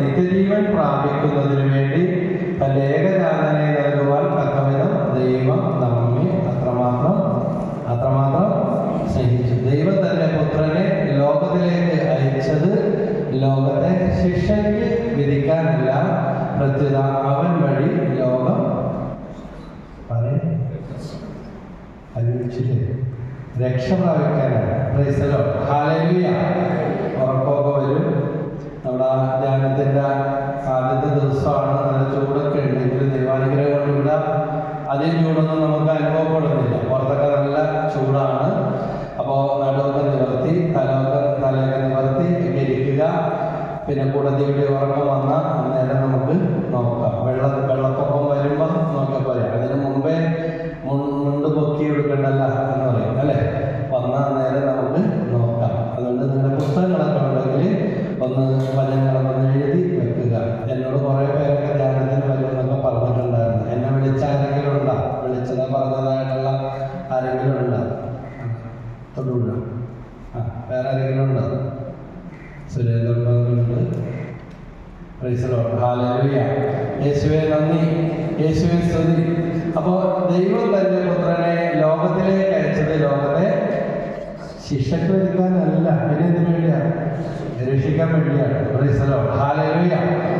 നിത്യജീവൻ പ്രാപിക്കുന്നതിനു വേണ്ടി തന്റെ ഏകജാതനെ നൽകുവാൻ തക്കവിധം ദൈവം നമ്മെ അത്രമാത്രം അത്രമാത്രം സ്നേഹിച്ചു. ദൈവം തന്റെ പുത്രനെ ലോകത്തിലേക്ക് അയച്ചത് ലോകത്തെ ശിക്ഷയ്ക്ക് വിധിക്കാനല്ല. പ്രത്യുത അവൻ വഴി ലോകം പറയ്. അനുഭവിച്ചില്ലേ രക്ഷ പ്രാപിക്കാനാണ്. പ്രൈസലോ യേശുവെ നന്ദി. യേശുവെ സ്തുതി. അപ്പോൾ ദൈവം തന്റെ പുത്രനെ ലോകത്തിലേക്ക് അയച്ചത് ലോകത്തെ ശിക്ഷയ്ക്ക് വരുത്താനല്ല എന്ത് വേണ്ടിയാണ് രക്ഷിക്കാൻ വേണ്ടിയാണ്.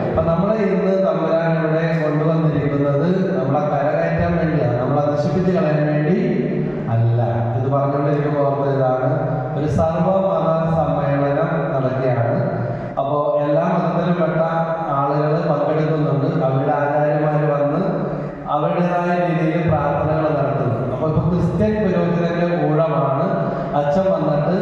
അപ്പൊ നമ്മളെ ഇന്ന് തമ്പുരാനിവിടെ കൊണ്ടുവന്നിരിക്കുന്നത് ക്രിസ്ത്യൻ ഊഴമാണ് അച്ഛൻ വന്നിട്ട്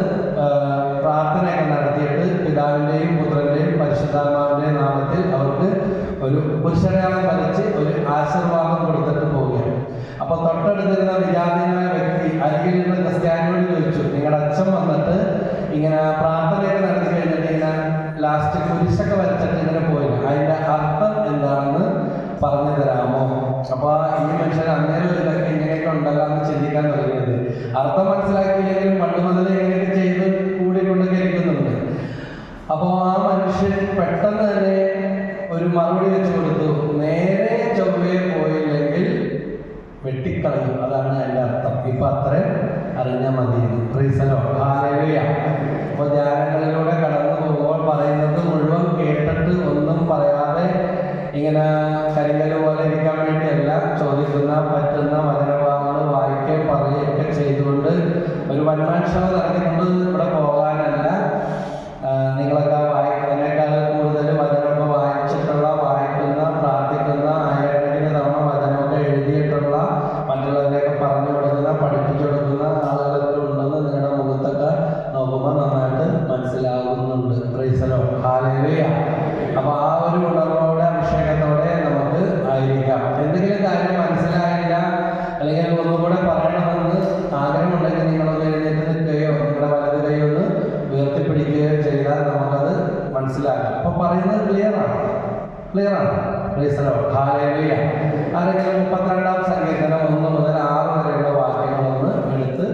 പ്രാർത്ഥനയൊക്കെ നടത്തിയിട്ട് പിതാവിന്റെയും പുത്രന്റെയും പരിശുദ്ധാത്മാവിന്റെയും നാമത്തിൽ അവർക്ക് ഒരു പുരുഷടയാളം വരച്ച് ഒരു ആശീർവാദം കൊടുത്തിട്ട് പോവുകയാണ്. അപ്പൊ തൊട്ടടുത്തിരുന്ന വിജാതീയനായ വ്യക്തി അരികിലുള്ള ക്രിസ്ത്യാനിയോട് ചോദിച്ചു നിങ്ങളുടെ അച്ഛൻ വന്നിട്ട് ഇങ്ങനെ പ്രാർത്ഥനയൊക്കെ നടത്തി കഴിഞ്ഞിട്ട് ഇങ്ങനെ ലാസ്റ്റ് കുരിശൊക്കെ വരച്ചിട്ട് ഇങ്ങനെ പോയില്ല. അതിന്റെ അർത്ഥം എന്താണെന്ന് പറഞ്ഞു തരാമോ? അപ്പൊ ഈ മനുഷ്യൻ അന്നേരം ഇതൊക്കെ ഇങ്ങനെയൊക്കെ ഉണ്ടല്ലോ എന്ന് ചിന്തിക്കാൻ തുടങ്ങിയത് അർത്ഥം മനസ്സിലാക്കിയില്ലെങ്കിലും പണ്ട് മുതലേ എങ്ങനെയൊക്കെ ചെയ്ത് കൂടിക്കൊണ്ടൊക്കെ ഇരിക്കുന്നുണ്ട്. അപ്പോൾ ആ മനുഷ്യൻ പെട്ടെന്ന് തന്നെ ഒരു മറുപടി വെച്ച് കൊടുത്തു. നേരെ ചൊവ്വയെ പോയില്ലെങ്കിൽ വെട്ടിക്കളയും. അതാണ് എന്റെ അർത്ഥം. ഇപ്പൊ അത്രയും അറിഞ്ഞാൽ മതി. അപ്പൊ അപ്പോൾ ധ്യാനങ്ങളിലൂടെ കടന്നു പോകുമ്പോൾ പറയുന്നത് മുഴുവൻ കേട്ടിട്ട് ഒന്നും പറയാതെ ഇങ്ങനെ കരിങ്കൽ പോലെ ഇരിക്കാൻ വേണ്ടിയല്ല. ചോദിക്കുന്ന പറ്റുന്ന വചനഭാഗങ്ങൾ വായിക്കുകയും പറയുകയൊക്കെ ചെയ്തുകൊണ്ട് ഒരു വൺമാൻ ഷോ ഇവിടെ പോകാനല്ല. നിങ്ങളൊക്കെ വായിക്കുന്നതിനേക്കാൾ കൂടുതൽ വചനമൊക്കെ വായിച്ചിട്ടുള്ള വായിക്കുന്ന പ്രാർത്ഥിക്കുന്ന ആയിരക്കണക്കിന് തവണ വചനമൊക്കെ എഴുതിയിട്ടുള്ള മറ്റുള്ളവരെയൊക്കെ പറഞ്ഞു കൊടുക്കുന്ന പഠിപ്പിച്ചു കൊടുക്കുന്ന ആളുകളൊക്കെ ഉണ്ടെന്ന് നിങ്ങളുടെ മുഖത്തൊക്കെ നോക്കുമ്പോൾ നന്നായിട്ട് മനസ്സിലാകുന്നുണ്ട്. പ്രൈസലോ ഹാലേലുയ അപ്പോൾ ആ ഒരു ഉണർവോടെ അഭിഷേകത്തോടെ നമുക്ക് ആയിരിക്കാം. എന്തെങ്കിലും കാര്യം മനസ്സിലായില്ല ചെയ്താൽ നമുക്കത് മനസ്സിലാക്കാം. അപ്പൊ പറയുന്നത് ക്ലിയർ ആണ്. ക്ലിയർ ആണ്. ആരെങ്കിലും മുപ്പത്തിരണ്ടാം സങ്കീർത്തനം ഒന്ന് മുതൽ ആറ് വരെയുള്ള വാക്യങ്ങളൊന്ന് എടുത്ത്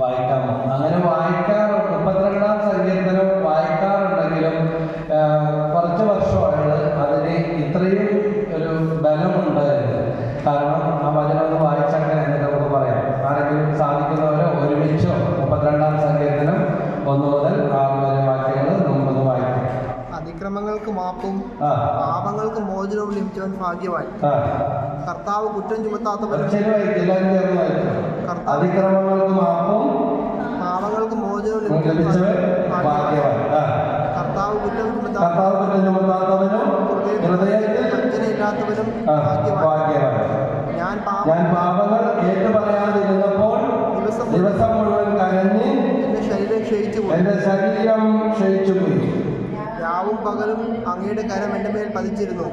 വായിക്കാമോ അങ്ങനെ വായിക്കാറ് മുപ്പത്തിരണ്ടാം സങ്കീർത്തനം വായിക്കാറുണ്ടെങ്കിലും കുറച്ച് വർഷമായിട്ട് അതിനെ ഇത്രയും പാപങ്ങൾക്ക് മോചനവും ലഭിച്ചവൻ ഭാഗ്യവാൻ. കർത്താവ് കുറ്റം ചുമത്താത്ത അതിക്രമങ്ങൾക്ക് മാപ്പും പാപങ്ങൾക്ക് മോചനവും ലഭിച്ചവൻ ഭാഗ്യവാൻ. കർത്താവ് കുറ്റം ചുമത്താത്ത കർത്താവ് കുറ്റം ചുമത്താത്തവനും ഹൃദയത്തിൽ വഞ്ചനയില്ലാത്തവനും ഭാഗ്യവാൻ. ഞാൻ ഞാൻ പാപങ്ങൾ ഏറ്റു പറയാതിരുന്നപ്പോൾ ദിവസം മുഴുവൻ കരഞ്ഞ് എന്റെ ശരീരം ക്ഷയിച്ചു എന്റെ ശരീരം ക്ഷയിച്ചു പോയി. രാവും പകലും അങ്ങയുടെ കരം എന്റെ മേൽ പതിച്ചിരുന്നു.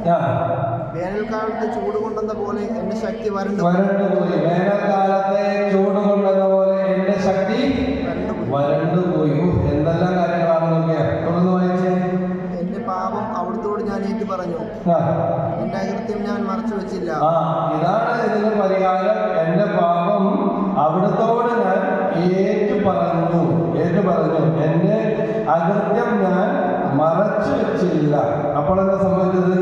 വേനൽക്കാലത്ത് ചൂട് കൊണ്ടെന്ന പോലെ എന്റെ ശക്തി വരണ്ടു. വരണ്ടുപോയി. വേനൽക്കാലത്തെ ചൂട് കൊണ്ടെന്ന പോലെ എന്റെ ശക്തി വരണ്ടുപോയി. വരണ്ടുപോയി. ഉഹ്, എന്തെല്ലാം കാര്യങ്ങളാണ് നോക്കിയാ? തുടർന്ന് വായിച്ചേ. എന്റെ പാപം അവിടുത്തോട് ഞാൻ ഏറ്റു പറഞ്ഞു അകൃത്യം ഞാൻ മറച്ചു വെച്ചില്ല ആ ഇതാണ് ഇതിന് പരിഹാരം. എന്റെ പാപം അവിടത്തോട് ഞാൻ ഏറ്റു പറഞ്ഞു ഏറ്റു പറഞ്ഞു എന്റെ അകൃത്യം ഞാൻ മറച്ചു വെച്ചില്ല. അപ്പോൾ എന്താ സംഭവിച്ചത്?